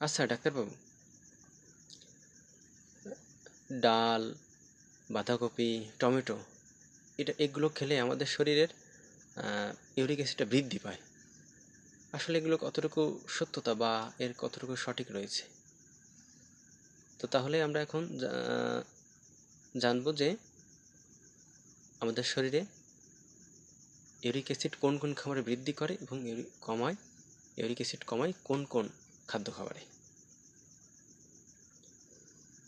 আচ্ছা ডাক্তারবাবু। ডাল, বাঁধাকপি, টমেটো, এটা এগুলো খেলে আমাদের শরীরের ইউরিক অ্যাসিডটা বৃদ্ধি পায়। আসলে এগুলো কতটুকু সত্যতা বা এর কতটুকু সঠিক রয়েছে? তো তাহলে আমরা এখন জানব যে আমাদের শরীরে ইউরিক অ্যাসিড কোন কোন খাবারে বৃদ্ধি করে এবং কমায়, ইউরিক অ্যাসিড কমায় কোন কোন খাদ্য খাবারে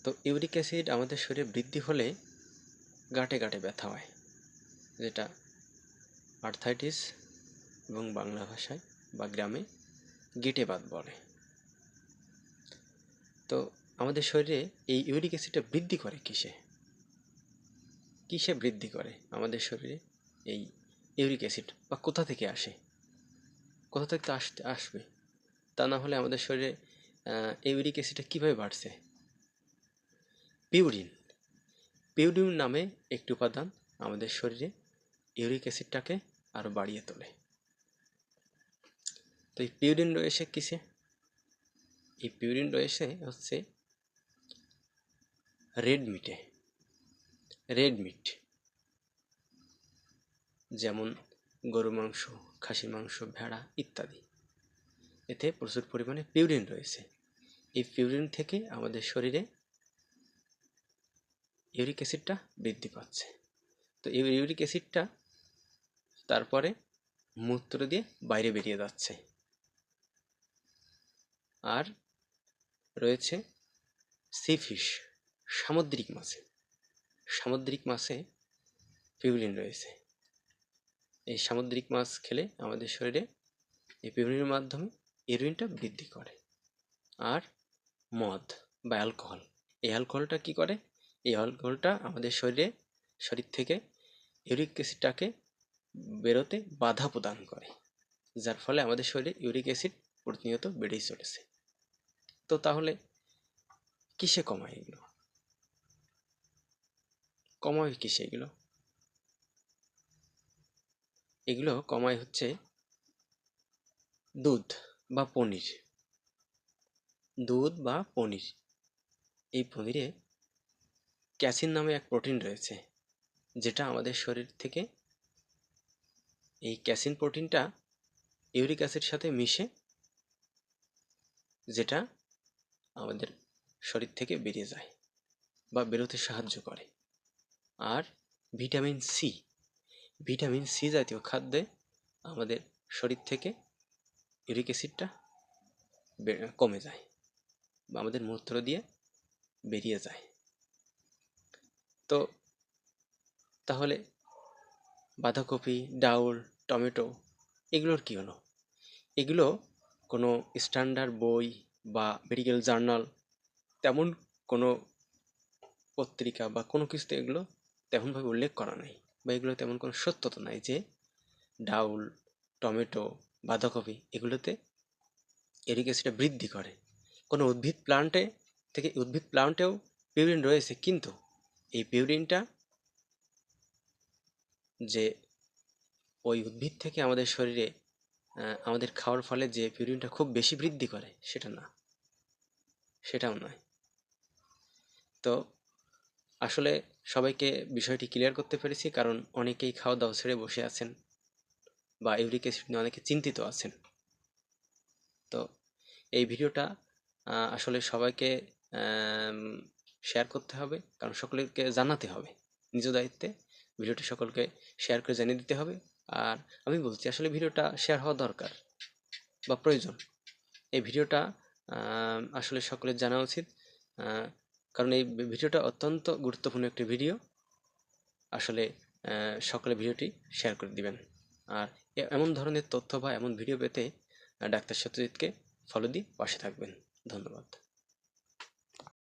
তো ইউরিক অ্যাসিড আমাদের শরীরে বৃদ্ধি হলে গাঁটে গাঁটে ব্যথা হয়, যেটা আর্থাইটিস এবং বাংলা ভাষায় বা গ্রামে গেটে বাত বলে। তো আমাদের শরীরে এই ইউরিক অ্যাসিডটা বৃদ্ধি করে কিসে? কিসে বৃদ্ধি করে? আমাদের শরীরে এই ইউরিক অ্যাসিড বা কোথা থেকে আসে? কোথা থেকে আসতে আসবে? তা না হলে আমাদের শরীরে ইউরিক অ্যাসিডটা কীভাবে বাড়ছে? পিউরিন। পিউরিন নামে একটি উপাদান আমাদের শরীরে ইউরিক অ্যাসিডটাকে আরও বাড়িয়ে তোলে। তো এই পিউরিন রয়েছে কিসে? এই পিউরিন রয়েছে হচ্ছে রেড মিটে। Red meat. যেমন গরু মাংস, খাসির মাংস, ভেড়া ইত্যাদি। এতে প্রচুর পরিমাণে পিউরিন রয়েছে। এই পিউরিন থেকে আমাদের শরীরে ইউরিক অ্যাসিডটা বৃদ্ধি পাচ্ছে। তো এই ইউরিক অ্যাসিডটা তারপরে মূত্র দিয়ে বাইরে বেরিয়ে যাচ্ছে। আর রয়েছে সি ফিশ সামুদ্রিক মাছে। সামুদ্রিক মাছে পিউরিন রয়েছে। এই সামুদ্রিক মাছ খেলে আমাদের শরীরে এই পিউরিনের মাধ্যমে ইউরিনটা বৃদ্ধি করে। আর মদ বা অ্যালকোহল এই অ্যালকোহলটা কি করে? এই অ্যালকোহলটা আমাদের শরীরে, শরীর থেকে ইউরিক অ্যাসিডটাকে বেরোতে বাধা প্রদান করে, যার ফলে আমাদের শরীরে ইউরিক অ্যাসিড প্রতিনিয়ত বেড়েই চলেছে। তো তাহলে কিসে কমায় এগুলো? কমায় কিসে এগুলো? এগুলো কমায় হচ্ছে দুধ। বা পনির। দুধ বা পনির। এই পনিরে ক্যাসিন নামে এক প্রোটিন রয়েছে, যেটা আমাদের শরীর থেকে এই ক্যাসিন প্রোটিনটা ইউরিক অ্যাসিড সাথে মিশে, যেটা আমাদের শরীর থেকে বেরিয়ে যায় বা বেরোতে সাহায্য করে। আর ভিটামিন সি ভিটামিন সি জাতীয় খাদ্যে আমাদের শরীর থেকে ইউরিক অ্যাসিডটা কমে যায় বা আমাদের মূত্র দিয়ে বেরিয়ে যায়। তো তাহলে বাঁধাকপি, ডাউল, টমেটো এগুলোর কী হলো? এগুলো কোনো স্ট্যান্ডার্ড বই বা মেডিকেল জার্নাল তেমন কোনো পত্রিকা বা কোনো কিছুতে এগুলো তেমনভাবে উল্লেখ করা নাই বা এগুলো তেমন কোনো সত্যতা নাই যে ডাউল, টমেটো বাঁধাকপি এগুলোতে ইউরিক অ্যাসিডটা বৃদ্ধি করে। কোনো উদ্ভিদ প্লান্টে থেকে উদ্ভিদ প্লান্টেও পিউরিন রয়েছে, কিন্তু এই পিউরিনটা যে ওই উদ্ভিদ থেকে আমাদের শরীরে আমাদের খাওয়ার ফলে যে পিউরিনটা খুব বেশি বৃদ্ধি করে, সেটা না। সেটাও নয়। তো আসলে সবাইকে বিষয়টি ক্লিয়ার করতে পেরেছি, কারণ অনেকেই খাওয়া দাওয়া ছেড়ে বসে আছেন। বা ইউরিক অ্যাসিড নিয়ে অনেকে চিন্তিত আছেন। তো এই ভিডিওটা আসলে সবাইকে শেয়ার করতে হবে, কারণ সকলকে জানাতে হবে। নিজ দায়িত্বে ভিডিওটি সকলকে শেয়ার করে জানিয়ে দিতে হবে। আর আমি বলছি, আসলে ভিডিওটা শেয়ার হওয়া দরকার বা প্রয়োজন। এই ভিডিওটা আসলে সকলের জানা উচিত। কারণ এই ভিডিওটা অত্যন্ত গুরুত্বপূর্ণ একটি ভিডিও। আসলে সকলে ভিডিওটি শেয়ার করে দিবেন। আর এমন ধরনের তথ্য বা এমন ভিডিও পেতে ডাক্তার সত্যজিৎকে ফলো দিয়ে পাশে থাকবেন। ধন্যবাদ।